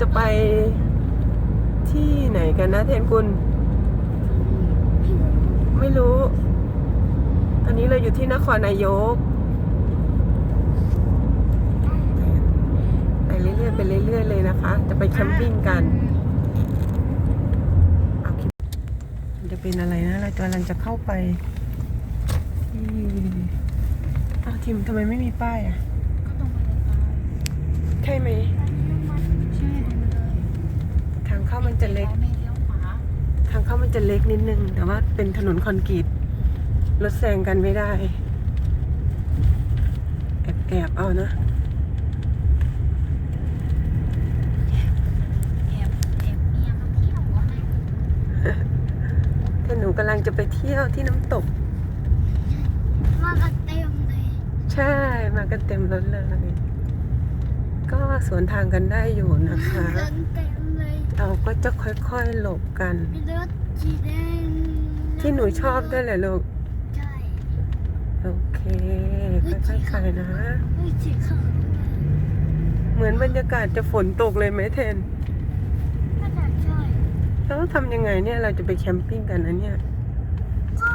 จะไปที่ไหนกันนะเทนคุณไม่รู้ตอนนี้เราอยู่ที่นครนายก ไปเรื่อยๆไปเรื่อยๆเลยนะคะ จะไปแคมปิ้งกันเอาคลิปมันจะเป็นอะไรนะเรากำลังจะเข้าไปอืมอ้าวทิมทำไมไม่มีป้ายอะ ก็ตรงไปเลยค่ะใช่ไหม ทางเข้ามันจะเล็กไม่เลี้ยวขวาทางเข้ามันจะเล็กนิดนึง แต่ว่าเป็นถนนคอนกรีตรถแซงกันไม่ได้ แอบแอบๆเอานะแอบแอบเมียมาเที่ยววะแต่หนูกำลังจะไปเที่ยวที่น้ำตก มากันเต็มเลย ใช่ มากันเต็มรถเลย ก็สวนทางกันได้อยู่นะคะกันเต็มเลยเราก็จะค่อยๆหลบกัน มีรถสีแดงที่หนูชอบด้วยแหละลูก ใช่โอเค ค่อยๆไปนะ ไม่สีขาวเหมือนบรรยากาศจะฝนตกเลยไหมเทน น่าจะใช่แล้วทำยังไงเนี่ยเราจะไปแคมปิ้งกันนะเนี่ย ก็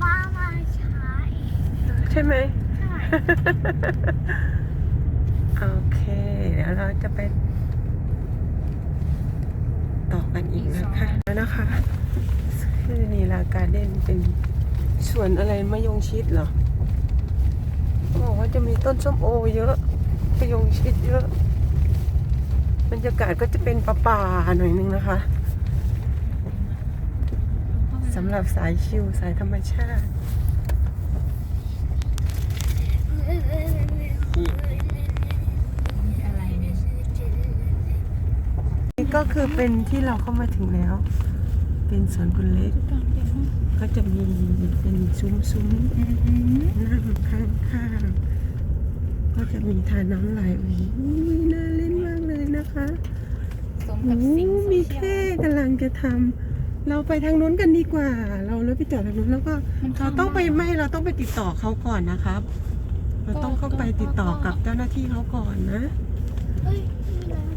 ป้ามาช้าเองใช่ไหม ใช่โอเค เราจะไปต่อกันอีกนะคะแล้วนะคะคือนีลาการเด้นเป็นสวนอะไรมะยงชิดเหรอบอกว่าจะมีต้นส้มโอเยอะมะยงชิดเยอะบรรยากาศก็จะเป็นป่าๆหน่อยนึงนะคะสำหรับสายชิลสายธรรมชาติ ก็คือเป็นที่เราเข้ามาถึงแล้ว เป็นสวนคุณเล็ก ก็จะมีเป็นซุ้มๆนั่งข้างๆก็จะมีทานน้ำไหลโอ้ยน่าเล่นมากเลยนะคะสมโอ้กับสิ่งมีแค่กำลังจะทำเราไปทางนู้นกันดีกว่า เราเลยไปจอดทางนู้นแล้วก็เราต้องไปไม่เราต้องไปติดต่อเขาก่อนนะครับ เราต้องเข้าไปติดต่อกับเจ้าหน้าที่เขาก่อนนะเฮ้ย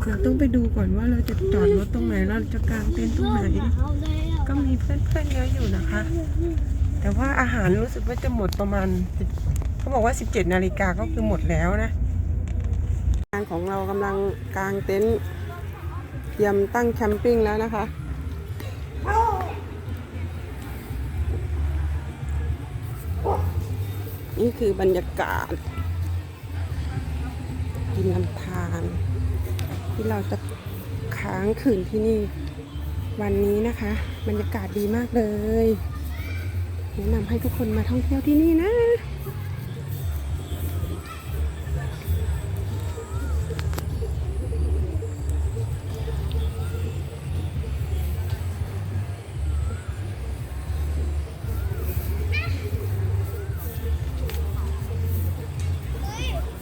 เราต้องไปดูก่อนว่าเราจะจอดรถตรงไหนเราจะกางเต็นท์ตรงไหน ก็มีเพื่อนๆเยอะอยู่นะคะ แต่ว่าอาหารรู้สึกว่าจะหมดประมาณเขาบอกว่า 17 นาฬิกาก็คือหมดแล้วนะงานของเรากำลังกางเต็นท์เตรียมตั้งแคมปิ้งแล้วนะคะนี่คือบรรยากาศกินลำธาร ที่เราจะค้างคืนที่นี่ วันนี้นะคะ บรรยากาศดีมากเลยแนะนำให้ทุกคนมาท่องเที่ยวที่นี่นะ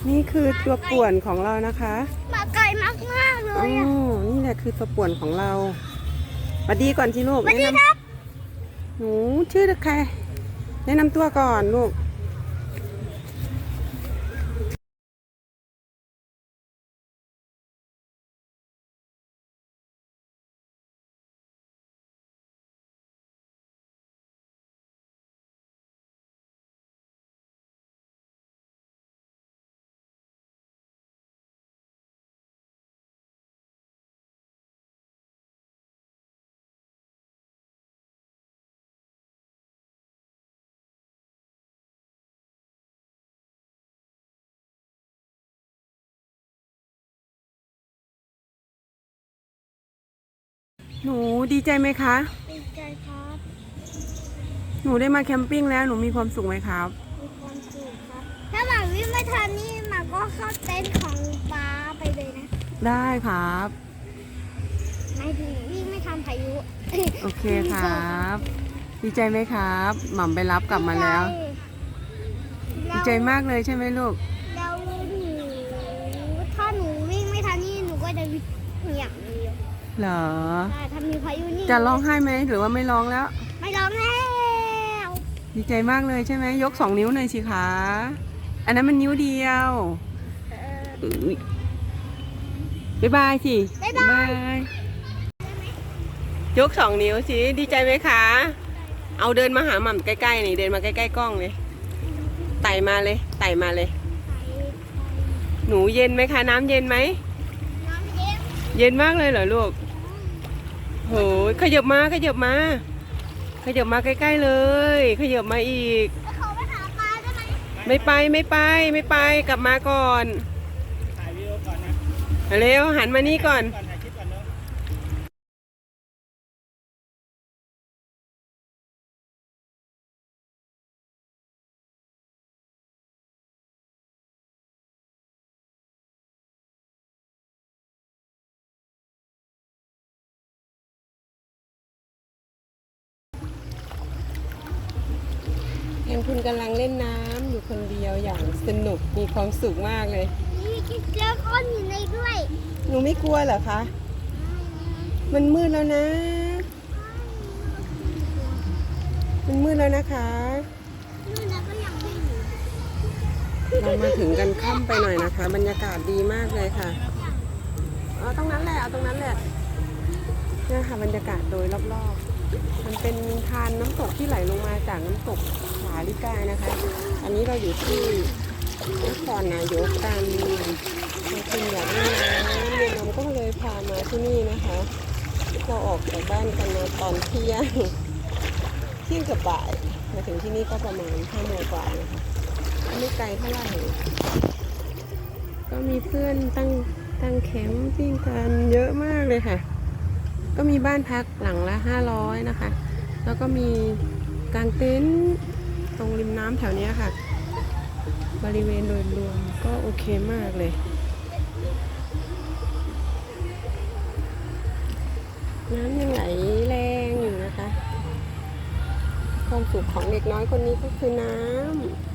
นี่คือตัวป่วนของเรานะคะ มาไกลมากมากๆเลอ๋อยอะนี่แหละคือตัวป่วนของเราสวัสดีก่อนที่ลูกสวัสดีแนะนครับำหนูชื่อใครแนะนำตัวก่อนลูก หนูดีใจไหมคะ ดีใจครับ หนูได้มาแคมปิ้งแล้วหนูมีความสุขไหมครับ มีความสุขครับ ถ้าหมาวิ่งไม่ทันนี่หมาก็เข้าเต็นท์ของป้าไปเลยนะ ได้ครับไม่ถึงวิ่งไม่ทันพายุโอเคครับ ดีใจไหมครับ หม่ำไปรับกลับมาแล้ว ดีใจมากเลยใช่ไหมลูก แล้วหนูถ้าหนูวิ่งไม่ทันนี่หนูก็จะวิ่งอย่างเดียว เหรอ ใช่ถ้ามีพายุนี่จะร้องไห้ไหมหรือว่าไม่ร้องแล้ว ไม่ร้องแล้วดีใจมากเลยใช่ไหมยกสองนิ้วหน่อยสิคะอันนั้นมันนิ้วเดียวเออ อุ๊ยบ๊ายบายสิบ๊ายบาย ยยกสองนิ้วสิดีใจไหมคะ เอาเดินมาหาหม่ำใกล้ๆนี่เดินมาใกล้ๆกล้องเลยไต่มาเลยไต่มาเลย หนูเย็นไหมคะ น้ำเย็นไหม น้ำเย็นเย็นมากเลยเหรอลูก โหยขยับมาขยับมา ขยับมาใกล้ๆเลย ขยับมาอีกไปขอไปหาปลาได้ไหมไม่ไปไม่ไปไม่ไปกลับมาก่อนถ่ายวิดีโอก่อนนะมาเร็วหันมานี่ก่อน นคุณกำลังเล่นน้ำอยู่คนเดียวอย่างสนุกมีความสุขมากเลยนี่กินเจอก้อนอยู่ในด้วยหนูไม่กลัวเหรอคะ มันมืดแล้วนะ มันมืดแล้วนะคะ นู่นนะก็ยังไม่อยู่เรามาถึงกันค่ำไปหน่อยนะคะ บรรยากาศดีมากเลยค่ะเอาตรงนั้นแหละเอาตรงนั้นแหละเนี่ยค่ะบรรยากาศโดยรอบๆ มันเป็นทานน้ำตกที่ไหลลงมาจากน้ำตกผาลิกายนะคะ อันนี้เราอยู่ที่นครนายกกันมาคุณอยากเล่นน้ำเรียนนมก็เลยพามาที่นี่นะคะเราออกจากบ้านกันมาตอนเที่ยงเที่ยงกับบ่ายมาถึงที่นี่ก็ประมาณห้าโมงกว่านะคะไม่ไกลเท่าไหร่ก็มีเพื่อนตั้งตั้งแคมปิ้งกันเยอะมากเลยค่ะ ก็มีบ้านพักหลังละห้าร้อยนะคะ แล้วก็มีกางเต็นท์ ตรงริมน้ำแถวนี้ค่ะ บริเวณโดยรวมก็โอเคมากเลย น้ำยังไหลแรงอยู่นะคะ ความสุขของเด็กน้อยคนนี้ก็คือน้ำ